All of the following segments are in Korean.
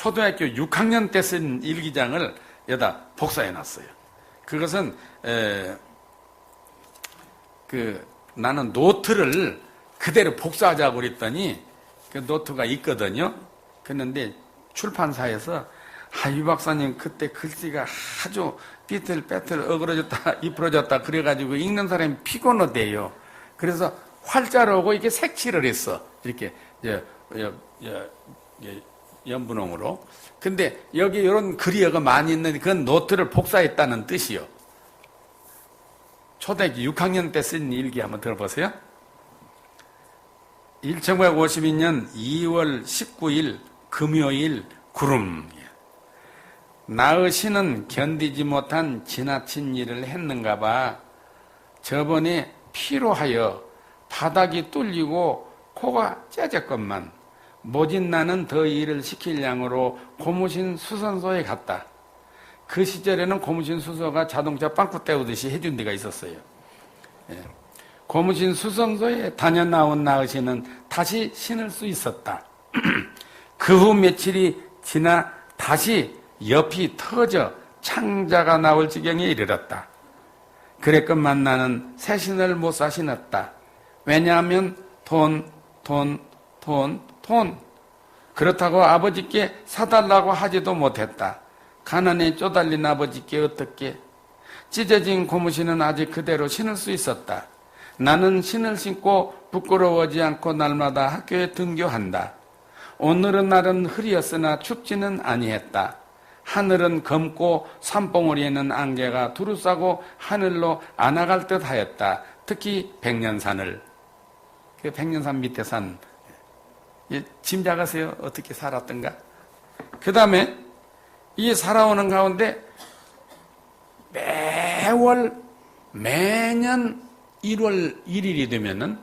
초등학교 6학년 때 쓴 일기장을 여기다 복사해 놨어요. 그것은 에, 그 나는 노트를 그대로 복사하자고 그랬더니 그 노트가 있거든요. 그런데 출판사에서 아, 유 박사님 그때 글씨가 아주 삐뚤빼뚤 어그러졌다 이쁘러졌다 그래가지고 읽는 사람이 피곤하대요. 그래서 활자로고 이렇게 색칠을 했어. 이렇게 여, 여, 여, 여, 연분홍으로. 근데 여기 이런 글이가 많이 있는데 그건 노트를 복사했다는 뜻이요. 초등학교 6학년 때 쓴 일기 한번 들어보세요. 1952년 2월 19일 금요일 구름. 나의 견디지 못한 지나친 일을 했는가 봐. 저번에 피로하여 바닥이 뚫리고 코가 째졌건만 모진 나는 더 일을 시킬 양으로 고무신 수선소에 갔다. 그 시절에는 고무신 수소가 자동차 빵꾸 때우듯이 해준 데가 있었어요. 예. 고무신 수선소에 다녀 나온 나으시는 다시 신을 수 있었다. 그 후 며칠이 지나 다시 옆이 터져 창자가 나올 지경에 이르렀다. 그랬건만 나는 새 신을 못 사 신었다. 왜냐하면 돈, 돈, 돈, 돈. 그렇다고 아버지께 사달라고 하지도 못했다. 가난에 쪼달린 아버지께 어떻게 찢어진 고무신은 아직 그대로 신을 수 있었다. 나는 신을 신고 부끄러워하지 않고 날마다 학교에 등교한다. 오늘은 날은 흐리었으나 춥지는 아니했다. 하늘은 검고 산봉우리에는 안개가 두루싸고 하늘로 안아갈 듯 하였다. 특히 백년산을. 그 백년산 밑에 산. 짐작하세요? 어떻게 살았던가? 그 다음에 이 살아오는 가운데 매월 매년 1월 1일이 되면은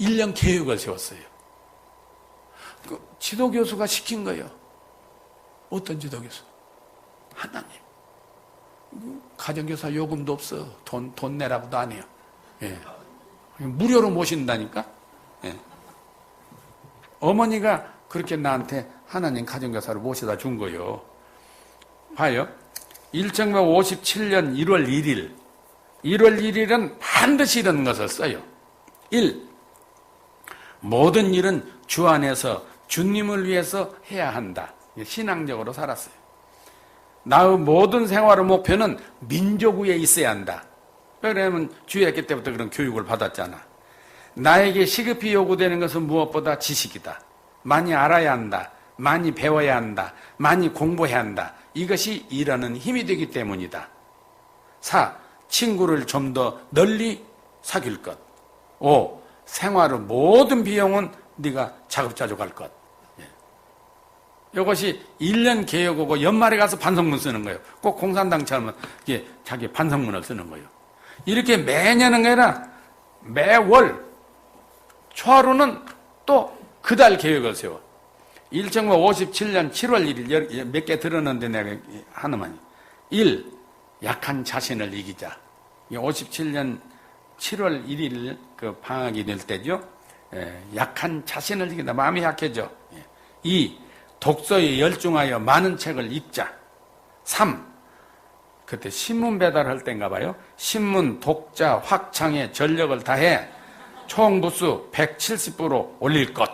1년 계획을 세웠어요. 그 지도 교수가 시킨 거예요. 어떤 지도 교수? 하나님. 가정교사 요금도 없어. 돈, 돈 내라고도 안 해요. 예. 무료로 모신다니까? 예. 어머니가 그렇게 나한테 하나님 가정교사를 모셔다 준 거요. 봐요. 1957년 1월 1일. 1월 1일은 반드시 이런 것을 써요. 1. 모든 일은 주 안에서 주님을 위해서 해야 한다. 신앙적으로 살았어요. 나의 모든 생활의 목표는 민족 위에 있어야 한다. 왜냐하면 주의학교 때부터 그런 교육을 받았잖아. 나에게 시급히 요구되는 것은 무엇보다 지식이다. 많이 알아야 한다. 많이 배워야 한다. 많이 공부해야 한다. 이것이 일하는 힘이 되기 때문이다. 4. 친구를 좀 더 널리 사귈 것. 5. 생활의 모든 비용은 네가 자급자족할 것. 이것이 1년 계획이고 연말에 가서 반성문 쓰는 거예요. 꼭 공산당처럼 자기 반성문을 쓰는 거예요. 이렇게 매년은 아니라 매월 초하루는 또 그달 계획을 세워. 1957년 7월 1일 몇 개 들었는데 내가 하나만. 1. 약한 자신을 이기자. 57년 7월 1일 그 방학이 될 때죠. 예, 약한 자신을 이긴다. 마음이 약해져. 2. 예. 독서에 열중하여 많은 책을 읽자. 3. 그때 신문 배달할 때인가 봐요. 신문 독자 확창에 전력을 다해 총 부수 170부로 올릴 것.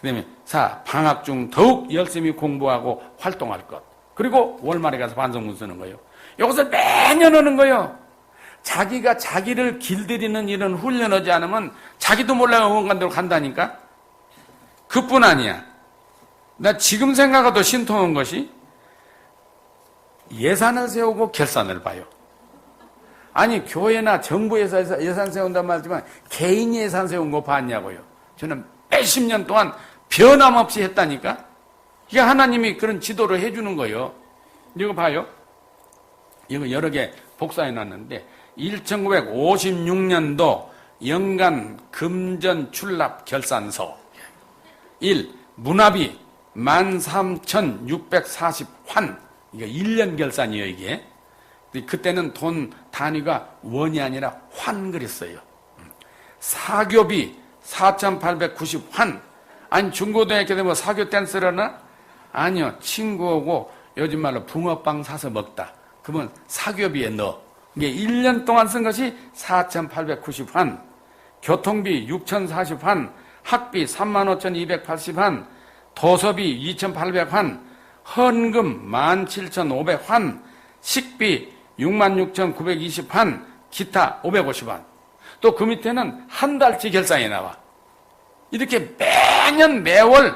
그 다음에 4. 방학 중 더욱 열심히 공부하고 활동할 것. 그리고 월말에 가서 반성문 쓰는 거예요. 이것을 매년 하는 거예요. 자기가 자기를 길들이는 이런 훈련하지 않으면 자기도 몰라 응원간대로 간다니까? 그뿐 아니야. 나 지금 생각해도 신통한 것이 예산을 세우고 결산을 봐요. 아니 교회나 정부에서 예산 세운단 말이지만 개인 예산 세운 거 봤냐고요. 저는 몇십 년 동안 변함없이 했다니까. 이게 하나님이 그런 지도를 해주는 거예요. 이거 봐요. 이거 여러 개 복사해 놨는데 1956년도 연간 금전 출납 결산서 1. 문화비 13,640환. 이게 1년 결산이에요, 이게. 그때는 돈 단위가 원이 아니라 환 그랬어요. 사교비 4,890환. 아니 중고등학교 되면 사교 댄스라나? 아니요. 친구하고 요즘 말로 붕어빵 사서 먹다. 그러면 사교비에 넣어. 이게 1년 동안 쓴 것이 4,890환, 교통비 6,040환, 학비 35,280환, 도서비 2,800환, 헌금 17,500환, 식비 66,920환, 기타 550환. 또그 밑에는 한 달치 결산이 나와. 이렇게 매년 매월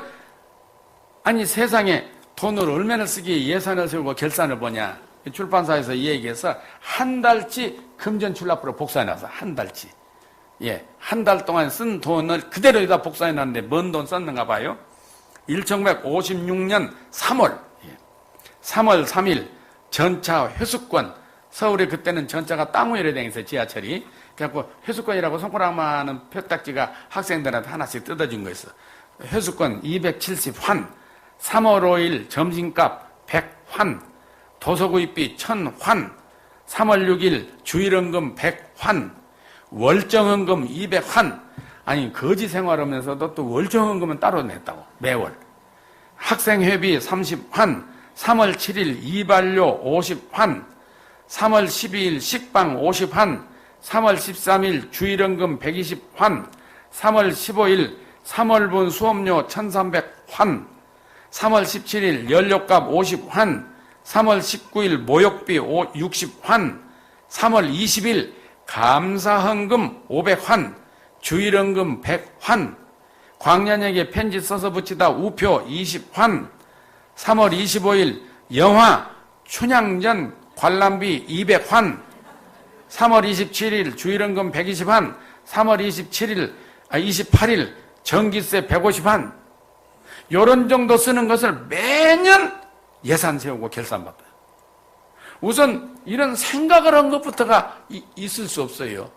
아니 세상에 돈을 얼마나 쓰기에 예산을 세우고 결산을 보냐. 출판사에서 이 얘기해서 한 달치 금전 출납부로 복사해 놔서 한 달치. 예, 한 달 동안 쓴 돈을 그대로 여기다 복사해 놨는데 뭔 돈 썼는가 봐요. 1956년 3월, 예, 3월 3일 전차 회수권, 서울에 그때는 전차가 땅 위로 댕겨서 지하철이. 그래갖고 회수권이라고 손가락만한 표딱지가 학생들한테 하나씩 뜯어준 거 있어. 회수권 270환, 3월 5일 점심값 100환, 도서구입비 1000환, 3월 6일 주일원금 100환, 월정헌금 200환. 아니 거지 생활하면서도 또 월정헌금은 따로 냈다고 매월. 학생회비 30환, 3월 7일 이발료 50환, 3월 12일 식빵 50환, 3월 13일 주일연금 120환, 3월 15일 3월분 수업료 1300환, 3월 17일 연료값 50환, 3월 19일 모욕비 60환, 3월 20일 감사헌금 500환, 주일헌금 100환, 광년에게 편지 써서 붙이다 우표 20환, 3월 25일 영화 춘향전 관람비 200환, 3월 27일 주일원금 120환, 3월 27일, 아, 28일 전기세 150환, 요런 정도 쓰는 것을 매년 예산 세우고 결산 받아요. 우선 이런 생각을 한 것부터가 이- 있을 수 없어요.